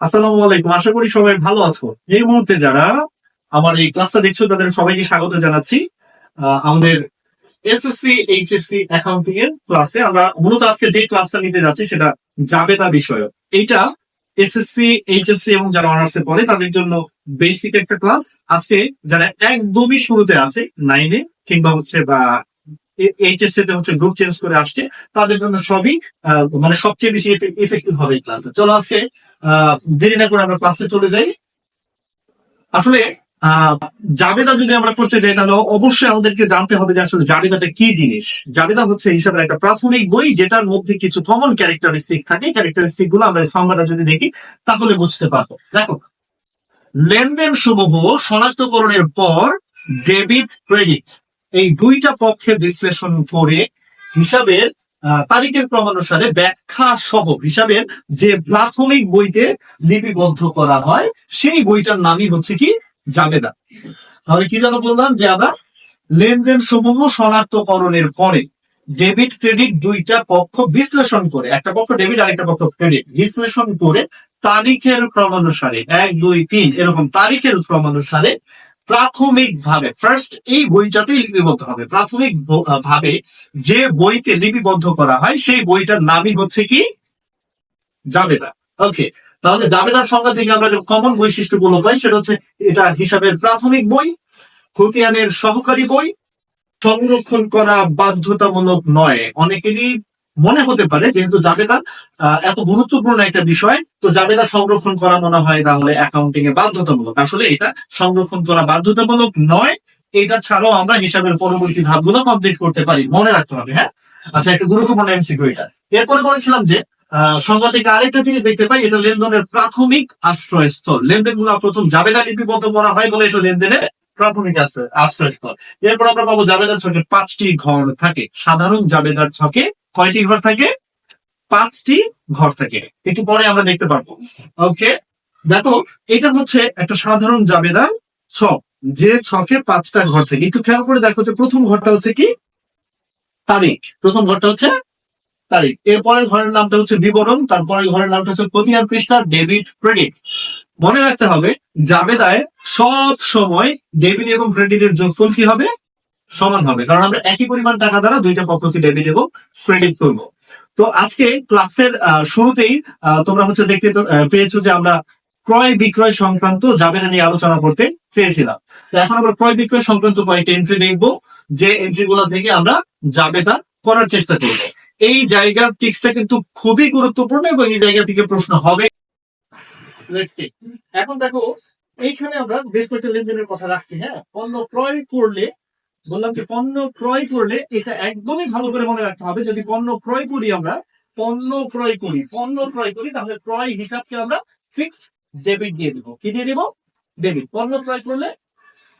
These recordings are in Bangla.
আসসালামু আলাইকুম। আশা করি সবাই ভালো আছো। এই মুহূর্তে যারা আমার এই ক্লাসটা দেখছ, তাদের সবাইকে স্বাগত জানাচ্ছি। আমাদের এসএসসি এইচএসসি অ্যাকাউন্টিং এর ক্লাসে আমরা মূলত আজকে যে ক্লাসটা নিতে যাচ্ছি, সেটা জাবেদা বিষয় এইটা এসএসসি এইচএসসি এবং যারা অনার্স এ পড়ে, তাদের জন্য বেসিক একটা ক্লাস আজকে যারা একদমই শুরুতে আছে নাইনে কিংবা হচ্ছে বা এইচএসসি তে হচ্ছে গ্রুপ চেঞ্জ করে আসছে, তাদের জন্য সবই মানে সবচেয়ে বেশি ইফেক্টিভ হবে এই ক্লাসটা চলো আজকে দেরি না করে আমরা ক্লাসে চলে যাই। আসলে জাবেদা যদি আমরা করতে যাই, তাহলে অবশ্যই আমাদেরকে জানতে হবে যে আসলে জাবেদাটা কি জিনিস। জাবেদা হচ্ছে হিসাবে একটা প্রাথমিক বই, যেটার মধ্যে কিছু কমন ক্যারেক্টারিস্টিক থাকে। ক্যারেক্টারিস্টিকগুলো আমরা সংজ্ঞাটা যদি দেখি, তাহলে বুঝতে পারব। দেখো লেনদেন সমূহ শনাক্তকরণের পর ডেবিট ক্রেডিট এই দুইটা পক্ষে বিশ্লেষণ করে হিসাবের তারিখের ক্রমানুসারে ব্যাখ্যা সহ হিসাবের যে প্রাথমিক বইতে লিপিবদ্ধ করা হয়, সেই বইটার নামই হচ্ছে কি? জাবেদা। তাহলে কি যেন বললাম যে আমরা লেনদেন সমূহ শনাক্তকরণের পরে ডেবিট ক্রেডিট দুইটা পক্ষ বিশ্লেষণ করে, একটা পক্ষ ডেবিট আর একটা পক্ষ ক্রেডিট বিশ্লেষণ করে তারিখের ক্রমানুসারে, এক, দুই, তিন, এরকম তারিখের ক্রমানুসারে প্রাথমিক ভাবে ফার্স্ট এই বইটাতেই লিপিবদ্ধ হবে। প্রাথমিক ভাবে যে বইতে লিপিবদ্ধ করা হয়, সেই বইটার নামই হচ্ছে কি? জাবেদা। ওকে তাহলে জাবেদার সংজ্ঞা থেকে আমরা যে কমন বৈশিষ্ট্যগুলো পাই, সেটা হচ্ছে এটা হিসাবের প্রাথমিক বই, খতিয়ানের সহকারী বই, সংরক্ষণ করা বাধ্যতামূলক নয়। অনেকেরই মনে হতে পারে, যেহেতু জাবেদা এত গুরুত্বপূর্ণ একটা বিষয়, তো জাবেদা সংরক্ষণ করা মনে হয় তাহলে অ্যাকাউন্টিং এ বাধ্যতামূলক। আসলে এটা সংরক্ষণ করা বাধ্যতামূলক নয়, এটা ছাড়াও আমরা হিসাবের পরবর্তী ধাপগুলো কমপ্লিট করতে পারি, মনে রাখতে হবে হ্যাঁ? আচ্ছা একটা গুরুত্বপূর্ণ এমসিকিউ এটা। এরপরে বলেছিলাম যে সংজ্ঞা থেকে আরেকটা জিনিস দেখতে পাই, এটা লেনদেনের প্রাথমিক আশ্রয়স্থল। লেনদেনগুলা প্রথম জাবেদা লিপিবদ্ধ করা হয় বলে এটা লেনদেনের প্রাথমিক আশ্রয়- আশ্রয়স্থল। এরপর আমরা পাবো জাবেদার ছকে পাঁচটি ঘর থাকে। সাধারণ জাবেদার ছকে কয়টি ঘর থাকে? পাঁচটি ঘর থাকে। একটু পরে আমরা দেখতে পারব। ওকে দেখো, এটা হচ্ছে একটা সাধারণ জাবেদার ছক। যে ছকে পাঁচটা ঘর থাকে। একটু খেয়াল করে দেখো যে প্রথম ঘরটা হচ্ছে কি? তারিখ। প্রথম ঘরটা হচ্ছে তারিখ। এরপরের ঘরের নামটা হচ্ছে বিবরণ। তারপরের ঘরের নামটা হচ্ছে প্রতিহার পৃষ্ঠা ডেবিট ক্রেডিট। মনে রাখতে হবে, জাবেদায় সব সময় ডেবিট এবং ক্রেডিটের যোগফল কি হবে? সমান হবে। কারণ আমরা একই পরিমাণ টাকা দ্বারা দুইটা পক্ষকে ডেবিট এবং ক্রেডিট করব। তো আজকে ক্লাসের শুরুতেই তোমরা হচ্ছে দেখতে পেয়েছ যে আমরা ক্রয় বিক্রয় সংক্রান্ত জাবেদা নিয়ে আলোচনা করতে চেয়েছিলাম। তো এখন আমরা ক্রয় বিক্রয় সংক্রান্ত কয়েকটা এন্ট্রি দেখব, যে এন্ট্রি গুলো থেকে আমরা জাবেদা করার চেষ্টা করব। এই জায়গার টিক্সটা কিন্তু খুবই গুরুত্বপূর্ণ এবং এই জায়গা থেকে প্রশ্ন হবে। Let's see. এখন দেখো, এইখানে আমরা বেশ কয়েকটা লেনদেনের কথা রাখছি হ্যাঁ? পণ্য ক্রয় করলে, বললাম যে পণ্য ক্রয় করলে এটা একদমই ভালো করে মনে রাখতে হবে। যদি পণ্য ক্রয় করি আমরা, পণ্য ক্রয় করি, পণ্য ক্রয় করি, তাহলে ক্রয় হিসাবকে আমরা ফিক্সড ডেবিট দিয়ে দিব। কি দিয়ে দিব? ডেবিট পণ্য ক্রয় করলে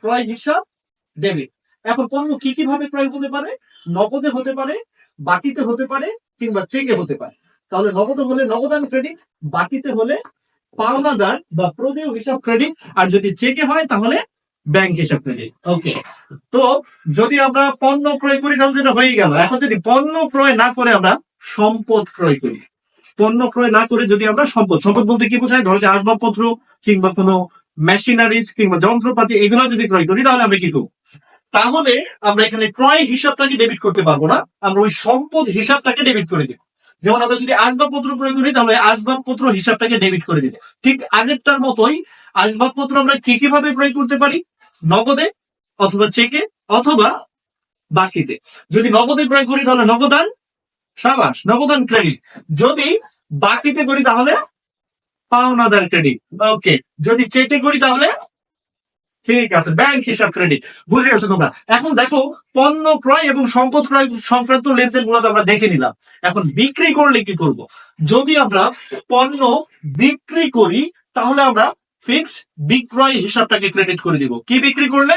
ক্রয় হিসাব ডেবিট এখন পণ্য কি কি ভাবে ক্রয় হতে পারে? নগদে হতে পারে, বাকিতে হতে পারে, কিংবা চেকে হতে পারে। তাহলে নগদ হলে নগদান ক্রেডিট বাকিতে হলে পাওনাদার বা প্রদেয় হিসাব ক্রেডিট আর যদি চেকে হয় তাহলে ব্যাংক হিসাব ক্রেডিট ওকে তো যদি আমরা পণ্য ক্রয় করি, তাহলে যেটা হয়ে গেল। এখন যদি পণ্য ক্রয় না করে আমরা সম্পদ ক্রয় করি। পণ্য ক্রয় না করে যদি আমরা সম্পদ সম্পদ বলতে কি বোঝায়? ধরো যে আসবাবপত্র কিংবা কোনো মেশিনারিজ কিংবা যন্ত্রপাতি, এগুলো যদি ক্রয় করি, তাহলে আমরা কি করব? তাহলে আমরা এখানে ক্রয় হিসাবটাকে ডেবিট করতে পারব না। আমরা ওই সম্পদ হিসাবটাকে ডেবিট করে দিব। যেমন আমরা যদি আসবাবপত্র ক্রয় করি, তাহলে আসবাবপত্র হিসাবটাকে ডেবিট করে দিব। ঠিক আগেরটার মতোই আসবাবপত্র আমরা কি কীভাবে ক্রয় করতে পারি? নগদে অথবা চেকে অথবা বাকিতে। যদি নগদে ক্রয় করি, তাহলে নগদান সাবাস, নগদান ক্রেডিট যদি বাকিতে করি, তাহলে পাওনাদার ক্রেডিট ওকে যদি চেকে করি, তাহলে ঠিক আছে ব্যাংক হিসাব ক্রেডিট বুঝে গেছো তোমরা? এখন দেখো, পণ্য ক্রয় এবং সম্পদ ক্রয় সংক্রান্ত লেনদেনগুলো আমরা দেখে নিলাম। এখন বিক্রি করলে কি করব? যদি আমরা পণ্য বিক্রি করি, তাহলে আমরা ফিক্স বিক্রয় হিসাবটাকে ক্রেডিট করে দিব। কি বিক্রি করলে?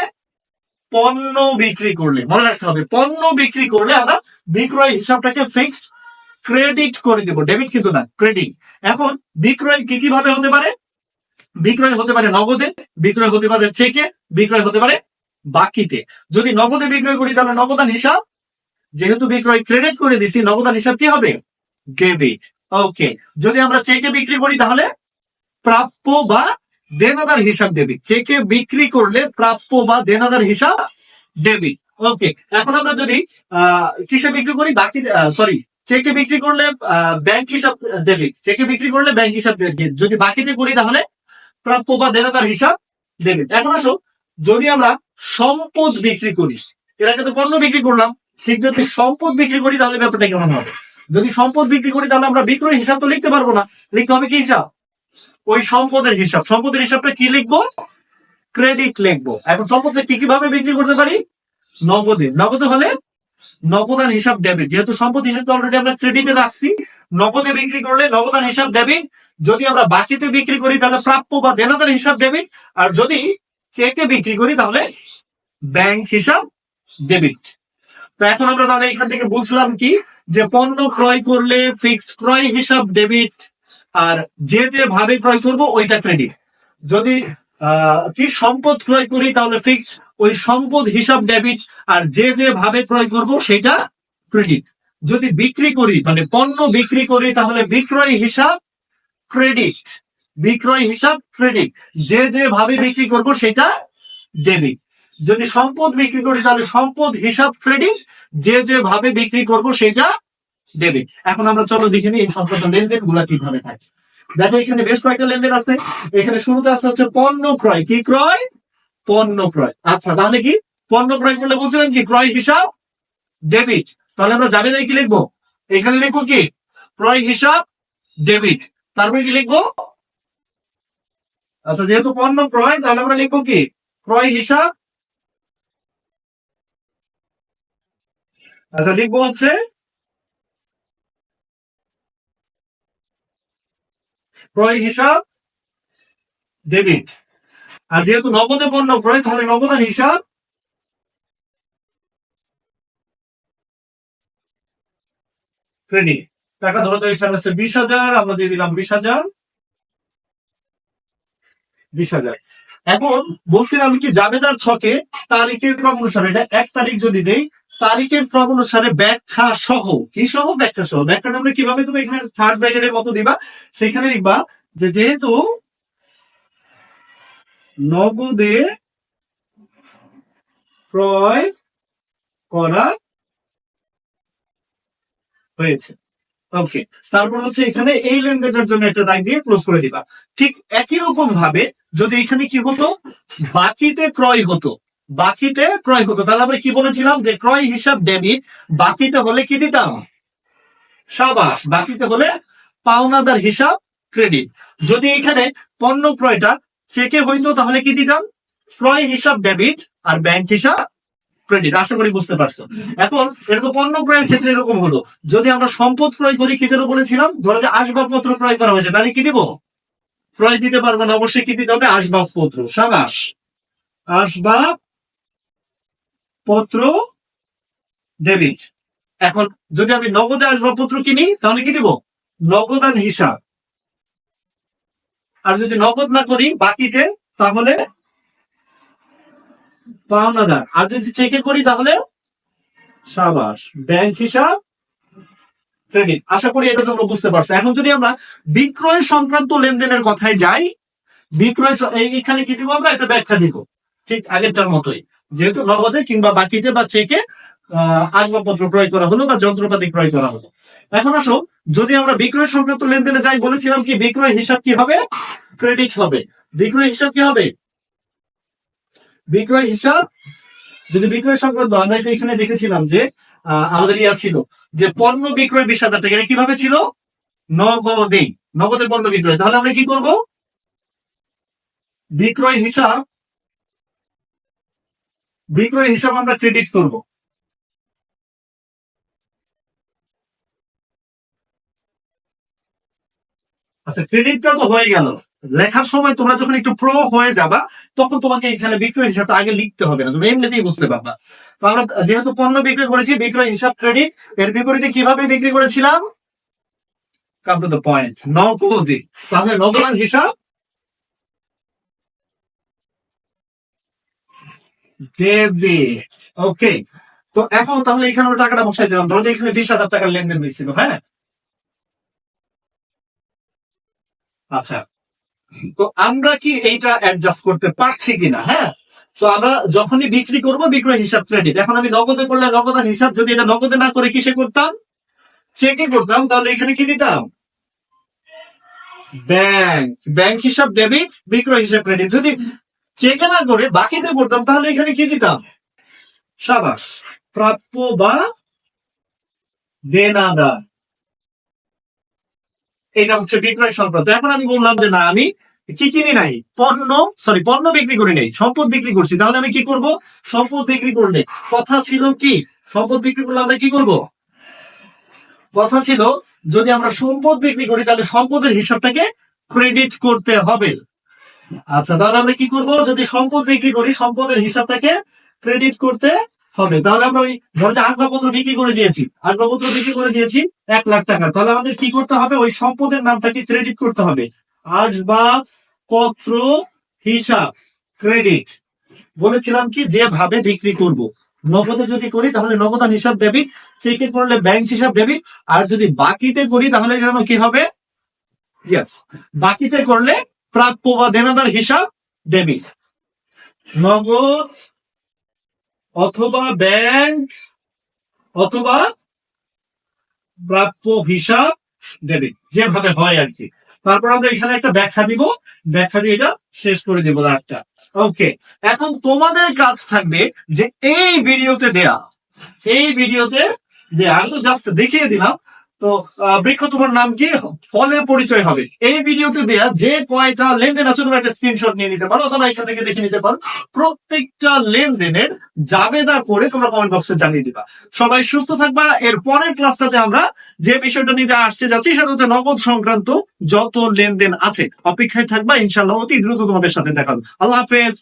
পণ্য বিক্রি করলে। মনে রাখতে হবে, পণ্য বিক্রি করলে আমরা বিক্রয় হিসাবটাকে ফিক্সড ক্রেডিট করে দিব। ডেবিট কিন্তু না ক্রেডিট এখন বিক্রয় কি কি ভাবে হতে পারে? বিক্রয় হতে পারে নগদে, বিক্রয় হতে পারে চেকে, বিক্রয় হতে পারে বাকিতে। যদি নগদে বিক্রয় করি, তাহলে নগদান হিসাব, যেহেতু বিক্রয় ক্রেডিট করে দিছি, নগদান হিসাব কি হবে? ডেবিট ওকে যদি আমরা চেকে বিক্রি করি, তাহলে প্রাপ্য বা দেনাদার হিসাব ডেবিট চেকে বিক্রি করলে প্রাপ্য বা দেনাদার হিসাব ডেবিট ওকে এখন আমরা যদি কিসে বিক্রি করি? বাকি সরি চেকে বিক্রি করলে ব্যাংক হিসাব ডেবিট চেকে বিক্রি করলে ব্যাংক হিসাব ডেবিট যদি বাকিতে করি, তাহলে প্রাপ্য বা দেনাদার হিসাব ডেবিট এখন আসো, যদি আমরা সম্পদ বিক্রি করি, এর আগে তো পণ্য বিক্রি করলাম, ঠিক যদি সম্পদ বিক্রি করি, তাহলে ব্যাপারটা কেমন হবে? যদি সম্পদ বিক্রি করি, তাহলে আমরা বিক্রয় হিসাব তো লিখতে পারব না। লিখতে হবে কি হিসাব? ওই সম্পদের হিসাব। সম্পদের হিসাবটা কি লিখব? ক্রেডিট লিখব। এখন সম্পদটা কি কীভাবে বিক্রি করতে পারি? নগদে। নগদে হলে নগদান হিসাব ডেবিট যেহেতু সম্পদ হিসাবটা অলরেডি আমরা ক্রেডিটে রাখছি নগদে বিক্রি করলে নগদান হিসাব ডেবিট যদি আমরা বাকিতে বিক্রি করি তাহলে প্রাপ্য বা দেনাদার হিসাব ডেবিট আর যদি চেকে বিক্রি করি তাহলে ব্যাংক হিসাব ডেবিট তো এখন আমরা তাহলে এখান থেকে বুঝলাম কি, যে পণ্য ক্রয় করলে ফিক্সড ক্রয় হিসাব ডেবিট আর যে যে ভাবে ক্রয় করব ওইটা ক্রেডিট যদি কি সম্পদ ক্রয় করি তাহলে ফিক্সড ওই সম্পদ হিসাব ডেবিট আর যে যে ভাবে ক্রয় করব সেটা ক্রেডিট যদি বিক্রি করি মানে পণ্য বিক্রি করি, তাহলে বিক্রয় হিসাব ক্রেডিট বিক্রয় হিসাব ক্রেডিট যে যে ভাবে বিক্রি করব, সেটা ডেবিট যদি সম্পদ বিক্রি করি, তাহলে সম্পদ হিসাব ক্রেডিট যে যে ভাবে বিক্রি করব, সেটা ডেবিট এখন আমরা চলো দেখে নিই এই সংক্রান্ত লেনদেনগুলা কীভাবে থাকে। দেখো, এখানে বেশ কয়েকটা লেনদেন আছে। এখানে শুরুতে আছে হচ্ছে পণ্য ক্রয়। কি ক্রয়? পণ্য ক্রয়। আচ্ছা তাহলে কি? পণ্য ক্রয় করলে বলছিলাম কি? ক্রয় হিসাব ডেবিট তাহলে আমরা যাবে কি লিখব? এখানে লিখব কি? ক্রয় হিসাব, ডেবিট। তারপরে কি লিখব? আচ্ছা যেহেতু পণ্য ক্রয় তাহলে আমরা লিখব কি? ক্রয় হিসাব। আচ্ছা লিখব হচ্ছে ক্রয় হিসাব, ডেবিট। আর যেহেতু নগদে পণ্য ক্রয় তাহলে নগদান হিসাব ক্রেডিট টাকা ধরো তো এখানে আছে বিশ হাজার, আমরা দিয়ে দিলাম বিশ হাজার। বিশ হাজার। এখন বলছিলাম কি জাবেদার ছকে তারিখের ক্রম অনুসারে, এটা এক তারিখ যদি দেই, তারিখের ক্রম অনুসারে ব্যাখ্যা সহ, কি সহ? ব্যাখ্যা সহ। ব্যাখ্যাটা আমরা কীভাবে তুমি এখানে থার্ড ব্র্যাকেটের মতো দিবা। সেখানে লিখবা যে যেহেতু নগদে ক্রয় করা হয়েছে। ওকে তারপর হচ্ছে এখানে এই লেনদেনের জন্য একটা দাগ দিয়ে ক্লোজ করে দিবা। ঠিক একই রকম ভাবে যদি এখানে কি হতো? বাকিতে ক্রয় হতো। বাকিতে ক্রয় হতো। তাহলে আমরা কি বলেছিলাম যে ক্রয় হিসাব ডেবিট বাকিতে হলে কি দিতাম? সাবাস। বাকিতে হলে পাওনাদার হিসাব ক্রেডিট যদি এখানে পণ্য ক্রয়টা চেকে হইতো, তাহলে কি দিতাম? ক্রয় হিসাব ডেবিট আর ব্যাংক হিসাব ক্রেডিট আশা করি বুঝতে পারছ। এখন এটা তো পণ্য ক্রয়ের ক্ষেত্রে এরকম হলো। যদি আমরা সম্পদ ক্রয় করি, কি যেন বলেছিলাম? ধরো যে আসবাবপত্র ক্রয় করা হয়েছে, তাহলে কি দিব? ক্রয় দিতে পারব না, অবশ্যই কি দিতে হবে? আসবাবপত্র, সাবাস। আসবাব পত্র ডেবিট এখন যদি আমি নগদে আসবাবপত্র কিনি, তাহলে কি দিব? নগদান হিসাব। আর যদি নগদ না করি, বাকিতে, তাহলে পাওনাদার। আর যদি চেকে করি তাহলে সাবাস ব্যাংক হিসাব ক্রেডিট আশা করি এটা তোমরা বুঝতে পারছ। এখন যদি আমরা বিক্রয় সংক্রান্ত লেনদেনের কথায় যাই, বিক্রয় স- এই- এখানে কি দিব আমরা? একটা ব্যাখ্যা দিব। ঠিক আগেরটার মতোই। যেহেতু নগদে কিংবা বাকিতে বা চেকে আসবাবপত্র ক্রয় করা হলো বা যন্ত্রপাতি ক্রয় করা হলো। এখন আসো, যদি আমরা বিক্রয় সংক্রান্ত লেনদেনে যাই, বলেছিলাম কি বিক্রয় হিসাব কি হবে? ক্রেডিট হবে। বিক্রয় হিসাব কি হবে? বিক্রয় হিসাব, যদি বিক্রয় সংক্রান্ত আমরা এখানে দেখেছিলাম যে আমাদের ইয়া ছিল যে পণ্য বিক্রয় বিশ হাজার টাকা। এটা কীভাবে ছিল? নগদে নগদে পণ্য বিক্রয়। তাহলে আমরা কি করব? বিক্রয় হিসাব বিক্রয় হিসাব আমরা ক্রেডিট করব। আচ্ছা ক্রেডিটটা তো হয়ে গেল। লেখার সময় তোমরা যখন একটু প্রো হয়ে যাবা, তখন তোমাকে এখানে বিক্রয় হিসাবটা আগে লিখতে হবে না, তুমি এমনিতেই বুঝতে পারবা। তো আমরা যেহেতু পণ্য বিক্রি করেছি, বিক্রয় হিসাব ক্রেডিট এর বিপরীতে কীভাবে বিক্রি করেছিলাম? পয়েন্ট নগদে। তাহলে নগদান হিসাব? ডেবিট ওকে তো এখন তাহলে এখানে টাকাটা বসাই দিলাম। ধরো এখানে বিশ হাজার টাকার লেনদেন দিচ্ছিল হ্যাঁ? আচ্ছা। তো আমরা কি এইটা অ্যাডজাস্ট করতে পারছি কিনা হ্যাঁ? তো আমরা যখনই বিক্রি করব, বিক্রয় হিসাব ক্রেডিট এখন আমি নগদে করলে নগদান হিসাব, যদি এটা নগদে না করে কিসে করতাম? চেকে করতাম, তাহলে এখানে কি দিতাম? ব্যাংক। ব্যাংক হিসাব ডেবিট বিক্রয় হিসাব ক্রেডিট যদি চেকে না করে, বাকিতে করতাম, তাহলে এখানে কি দিতাম? সাবাস। প্রাপ্য বা দেনাদার এটা হচ্ছে বিক্রয় সংক্রান্ত এখন আমি বললাম যে না, আমি কি কিনি নাই? পণ্য সরি পণ্য বিক্রি করি নাই, সম্পদ বিক্রি করছি। তাহলে আমি কি করব? সম্পদ বিক্রি করলে। কথা ছিল কি? সম্পদ বিক্রি করলে আমরা কি করব? কথা ছিল, যদি আমরা সম্পদ বিক্রি করি, তাহলে সম্পদের হিসাবটাকে ক্রেডিট করতে হবে। আচ্ছা তাহলে আমরা কি করব? যদি সম্পদ বিক্রি করি, সম্পদের হিসাবটাকে ক্রেডিট করতে হবে। তাহলে আমরা ওই ধরো যে আসবাবপত্র বিক্রি করে দিয়েছি, আসবাবপত্র বিক্রি করে দিয়েছি এক লাখ টাকা। তাহলে আমাদের কি করতে হবে? ওই সম্পদের নামটাকে ক্রেডিট করতে হবে। আসবাবপত্র হিসাব ক্রেডিট বলেছিলাম কি? যেভাবে বিক্রি করব। নগদে যদি করি, তাহলে নগদান হিসাব ডেবিট চেকে করলে ব্যাংক হিসাব ডেবিট আর যদি বাকিতে করি, তাহলে যেন কি হবে? ইয়েস বাকিতে করলে প্রাপ্য বা দেনাদার হিসাব ডেবিট নগদ অথবা ব্যাংক, অথবা প্রাপ্য হিসাব ডেবিট, যেভাবে হয় আর কি। তারপর আমরা এখানে একটা ব্যাখ্যা দিব। ব্যাখ্যা দিয়ে এটা শেষ করে দিব একটা ওকে, এখন তোমাদের কাজ থাকবে যে এই ভিডিওতে দেয়া, এই ভিডিওতে দেয়া। আমি তো জাস্ট দেখিয়ে দিলাম। তো বৃক্ষ তোমার নাম কি? ফলে পরিচয় হবে। এই ভিডিওতে দেয়া যে কয়টা লেনদেন আছে, তোমরা একটা স্ক্রিনশট নিয়ে নিতে পারো অথবা এখান থেকে দেখে নিতে পারো। প্রত্যেকটা লেনদেনের জাবেদা করে তোমরা কমেন্ট বক্সে জানিয়ে দিবা। সবাই সুস্থ থাকবা। এর পরের ক্লাসটাতে আমরা যে বিষয়টা নিতে আসতে যাচ্ছি, সেটা হচ্ছে নগদ সংক্রান্ত যত লেনদেন আছে, অপেক্ষায় থাকবা। ইনশাল্লাহ অতি দ্রুত তোমাদের সাথে দেখা হবে। আল্লাহ হাফেজ।